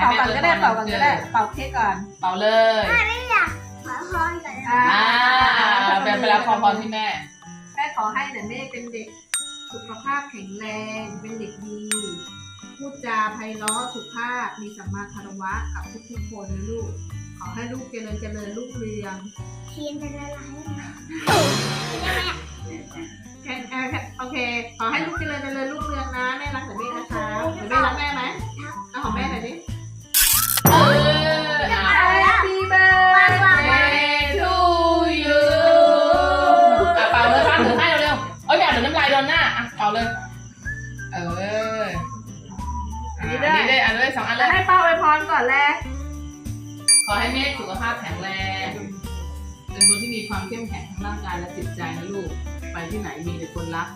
เป่าก่อนก็ได้ให้แม่เป่าก่อนก็ได้อวยพรวันเกิดเป่าเค้กก่อนเป่าเลยถ้าไม่อยากขอพรก่อนนะอ่าอ่าเป็นเวลาพอพรที่แม่แม่ขอให้เนเน่เป็นเด็กสุขภาพแข็งแรง เป็นเด็กดีพูดจาไพเราะสุภาพมีสัมมาคารวะกับทุกๆคนนะลูก ขอให้ลูกเจริญเจริญลูกเรืองเทียนจะละลายไหมแค่เอ่อแค่โอเค ขอให้ลูกเจริญเจริญลูกเรืองนะแม่รักเนเน่นะ ดนหน้าอะเป่าเลย เอออะอันนี้ได้อันเลยสองอันเลยให้ป้าอวยพรก่อนแรกขอให้เมฆสุขภาพแข็งแรง เป็นคนที่มีความเข้มแข็งทั้งร่างกายและจิตใจนะลูก ไปที่ไหนมีแต่คนรัก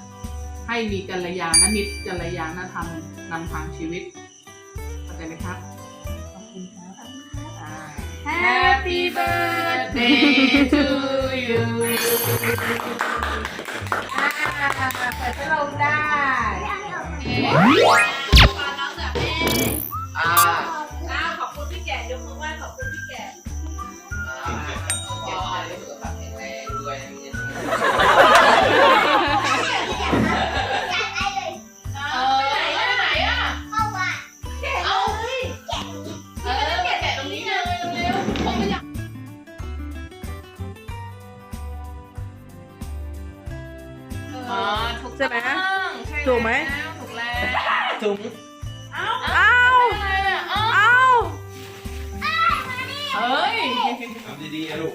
ให้มีกัลยาณมิตรกัลยาณธรรมนำทางชีวิตเข้าใจไหมครับ ขอบคุณครับอ่า Happy birthday to you อ่า เปิดพัดลมได้ อ่า ถูกไหมถูกแล้วถุงอ้าวอ้าวอะไรอะอ้าวอ้าวเฮ้ย ทำดีๆนะลูก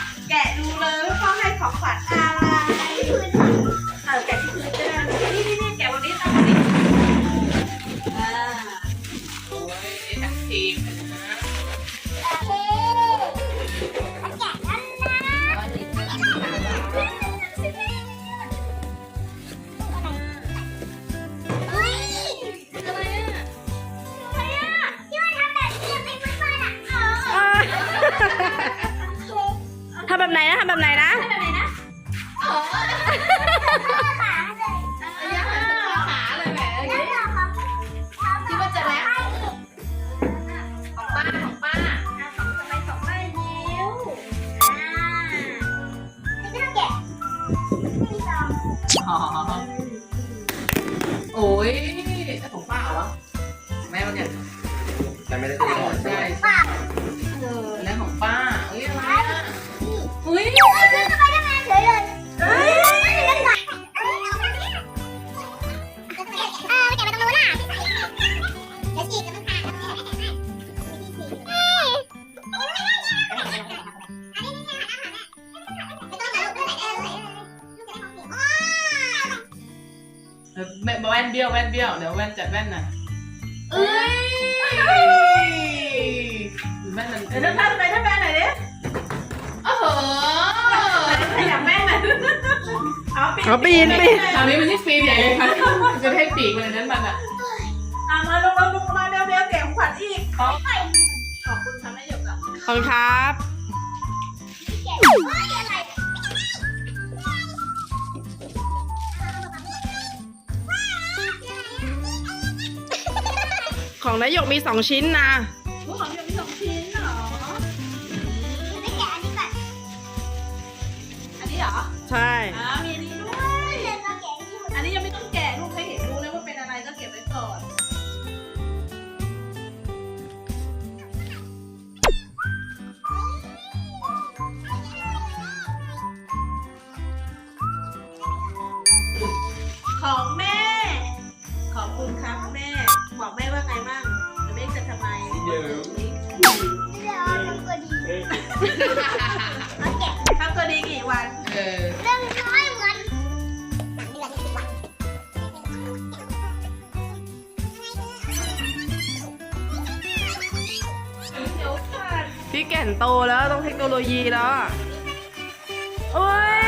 แบบไหนนะทำแบบไหนนะคิดว่าจะแล้วของป้าของป้าอ๋อโอ้ยของป้าเหรอแม่มันเนี่ยแต่ไม่ได้ซื้อก่อนใช่ ใช่ อุ้ยแว่นแว่นเบี้ยวแว่นเบี้ยวเดี๋ เอาปีนเอาปีนปีนคราวนี้มันที่ฟิล์มใหญ่เลยค่ะจะให้ปีกมันอันนั้นมันอะอะมาลงมาลงมาเร็วเร็วแกะของขวัญอีก ขอบคุณค่ะแม่หยกอะขอบคุณครับของนายกมีสองชิ้นนะ ใช่ อ่ามีอันนี้ด้วย อันนี้ยังไม่ต้องแกะลูกให้เห็นรู้เลยว่าเป็นอะไรก็เก็บไว้ก่อน ของแม่ ขอบคุณครับแม่ บอกแม่ว่าไงบ้างจะไม่จะทำไมเดี๋ยวทำตัวดีกี่วันเออ พี่แก่นโตแล้วต้องเทคโนโลยีแล้วอะโอ้ย